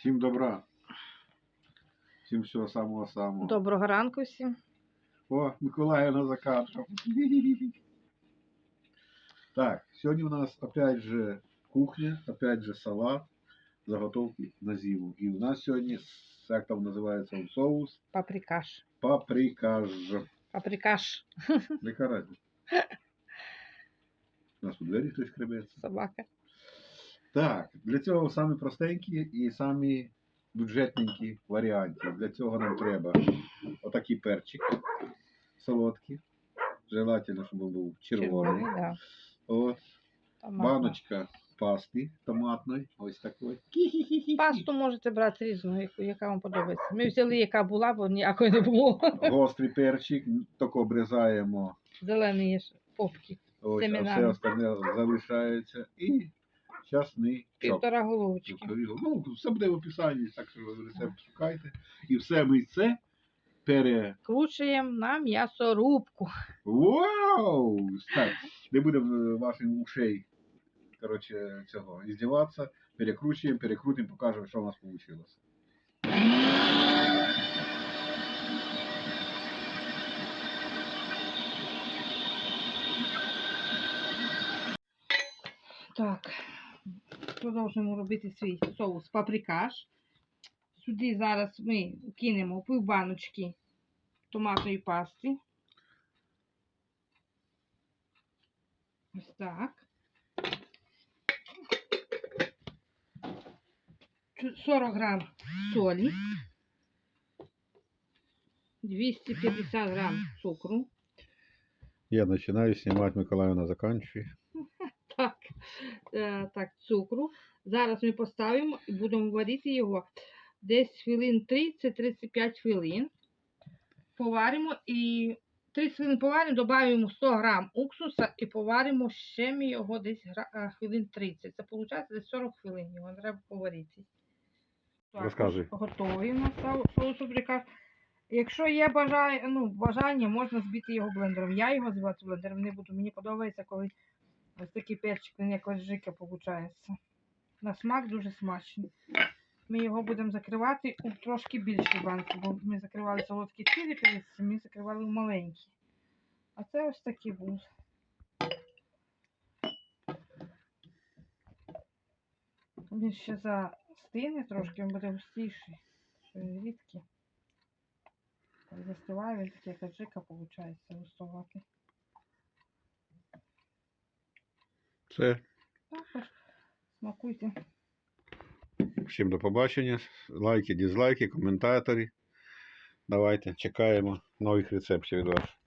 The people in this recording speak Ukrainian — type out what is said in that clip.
Всім добра. Всім всього самого самого. Доброго ранку всім. О, Миколаївна за кадром. Так, сьогодні у нас опять же кухня, опять же салат, заготовки на зиму. І у нас сьогодні, як там називається, соус Паприкаш. паприкаж. Паприкаш. Яка разниця? У нас у двері хтось хребеться. Собака. Так, для цього самі простенькі і самі бюджетненькі варіанти. Для цього нам треба отакий перчик солодкий. Желательно, щоб він був червоний. да. От, баночка пасти томатної. Ось такої. Пасту можете брати різну, яка вам подобається. Ми взяли, яка була, бо ніякої не було. Гострий перчик, так обрізаємо. Зелені є ж попки. Ось, а все остальне залишається. І часний. Півтора головочки. Ну, все буде в описанні, так що рецепт шукайте. І все ми це пере. Кручуємо на м'ясорубку. Вау! Так, не будемо ваших ушей коротше, цього іздіватися. Перекручуємо, перекрутимо, покажемо, що у нас вийшло. Так, продовжуємо робити свій соус паприкаш. Сюди зараз ми кинемо пів баночки томатної пасти. Ось так. 40 грам солі. 250 грам цукру. Я починаю знімати, Миколаївна закінчує. Так, е, цукру. Зараз ми поставимо і будемо варити його десь хвилин 30-35 хвилин. Поваримо і 30 хвилин поваримо, додаємо 100 грам уксуса і поваримо ще ми його десь е, хвилин 30. Це виходить десь 40 хвилин його треба поварити. Так, Розказуй. Готовий у нас сау- соус паприкаш. Якщо є бажання, ну, бажання, можна збити його блендером. Я його збивати блендером не буду. Мені подобається, коли ось такий перчик, він якось жика виходить. На смак дуже смачний. Ми його будемо закривати у трошки більшій банці, бо ми закривали солодкі цілі перець, ми закривали маленькі. А це ось такий був. Він ще застине трошки, він буде густіший. Що він рідкий. Застиває, він такий як аджика виходить густоватий. Все. Також смакуйте. Всім до побачення. Лайки, дізлайки, коментаторі. Давайте чекаємо нових рецептів від вас.